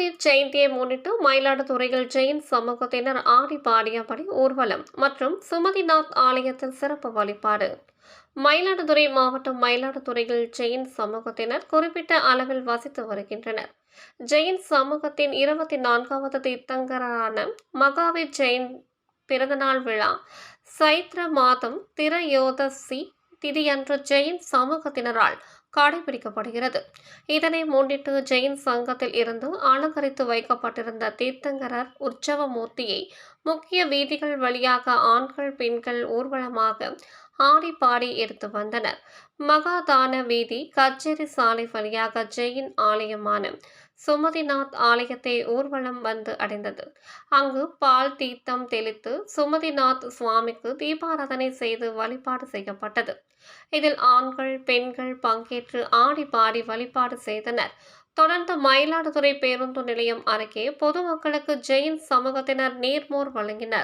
மகாவீர் ஜெயந்தியை முன்னிட்டு மயிலாடுதுறையில் ஜெயின் சமூகத்தினர் ஆடி பாடியபடி ஊர்வலம் மற்றும் சுமதிநாத் ஆலயத்தில் சிறப்பு வழிபாடு. மயிலாடுதுறை மாவட்டம் மயிலாடுதுறையில் ஜெயின் சமூகத்தினர் குறிப்பிட்ட அளவில் வசித்து வருகின்றனர். ஜெயின் சமூகத்தின் இருபத்தி நான்காவது தீர்த்தங்கரான மகாவீர் ஜெயின் பிறந்தநாள் விழா சைத்ர மாதம் திரையோதசி திதியன்று ஜெயின் சமூகத்தினரால் கடைபிடிக்கப்படுகிறது. இதனை முன்னிட்டு ஜெயின் சங்கத்தில் இருந்து அலங்கரித்து வைக்கப்பட்டிருந்த தீர்த்தங்கரர் உற்சவ மூர்த்தியை முக்கிய வீதிகள் வழியாக ஆண்கள் பெண்கள் ஊர்வலமாக ஆடி பாடி எடுத்து வந்தனர். மகாதான வீதி கச்சேரி சாலை வழியாக ஜெயின் ஆலயமான சுமதிநாத் ஆலயத்தை ஊர்வலம் வந்து அடைந்தது. அங்கு பால் தீர்த்தம் தெளித்து சுமதிநாத் சுவாமிக்கு தீபாராதனை செய்து வழிபாடு செய்யப்பட்டது. இதில் ஆண்கள் பெண்கள் பங்கேற்று ஆடி பாடி வழிபாடு செய்தனர். தொடர்ந்து மயிலாடுதுறை பேருந்து நிலையம் அருகே பொதுமக்களுக்கு ஜெயின் சமூகத்தினர் நீர்மோர் வழங்கினர்.